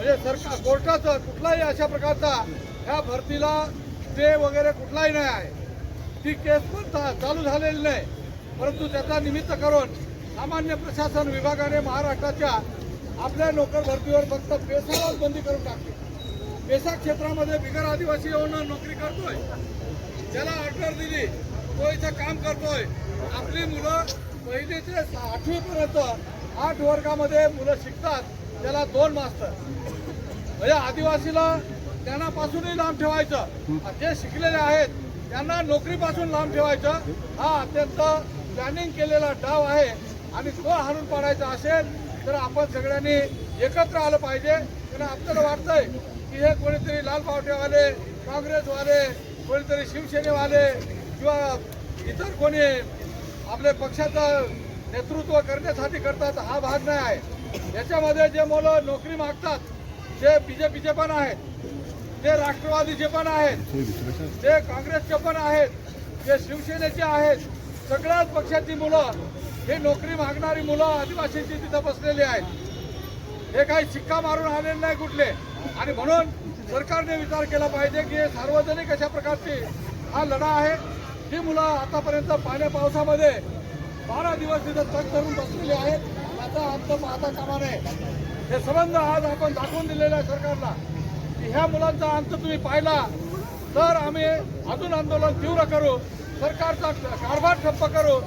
म्हणजे सरकार कोर्टाचं कुठलाही अशा प्रकारचा ह्या भरतीला स्टे वगैरे कुठलाही नाही आहे. ती केस पण चा- चालू झालेली नाही. परंतु त्याचा निमित्त करून सामान्य प्रशासन विभागाने महाराष्ट्राच्या आपल्या नोकर भरतीवर फक्त पेसावर बंदी करून टाकली. पेसा क्षेत्रामध्ये बिगर आदिवासी येऊन नोकरी करतोय. ज्याला ऑर्डर दिली तो इथं काम करतोय. आपली मुलं पहिली ते आठवीपर्यंत आठ वर्गामध्ये मुलं शिकतात. त्याला दोन मास्तर. म्हणजे आदिवासीला त्यांनापासूनही लांब ठेवायचं. जे शिकलेले आहेत त्यांना नोकरीपासून लांब ठेवायचं. हा अत्यंत प्लॅनिंग केलेला डाव आहे. आणि तो हाणून पाडायचा असेल तर आपण सगळ्यांनी एकत्र आलं पाहिजे. कारण आपल्याला वाटतंय की हे कोणीतरी लाल पावटेवाले काँग्रेसवाले कोणीतरी शिवसेनेवाले किंवा इतर कोणी आपल्या पक्षाचं नेतृत्व करण्यासाठी करतात हा भाग नाही आहे. याच्यामध्ये जे मुलं नोकरी मागतात ते बीजेपीचे पण आहेत ते राष्ट्रवादीचे पण आहेत ते काँग्रेसचे पण आहेत ते शिवसेनेचे आहेत सगळ्याच पक्षाची मुलं हे नोकरी मागणारी मुलं आदिवासींची तिथं बसलेली आहेत. हे काही शिक्का मारून आलेले नाही कुठले. आणि म्हणून सरकारने विचार केला पाहिजे की हे सार्वजनिक अशा प्रकारची हा लढा आहे. ही मुलं आतापर्यंत पाण्या पावसामध्ये बारा दिवस तिथं तग धरून बसलेले आहेत. त्याचा अंत पाहता कामा नये. हे संबंध आज आपण दाखवून दिलेला आहे सरकारला. की ह्या मुलांचा अंत तुम्ही पाहिला तर आम्ही अजून आंदोलन तीव्र करू सरकारचा कारभार ठप्प करू.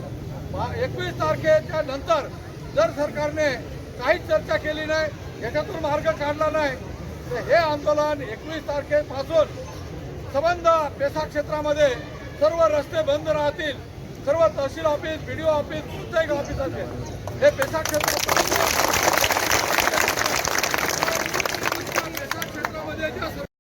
एकवीस तारखेच्या नंतर जर सरकारने काहीच चर्चा केली नाही याच्यातून मार्ग काढला नाही तर हे आंदोलन एकवीस तारखेपासून संबंध पेसा क्षेत्रामध्ये सर्व रस्ते बंद राहतील. सर्व तहसील office B D O office प्रत्येक ऑफिस असेल हे पेशा क्षेत्र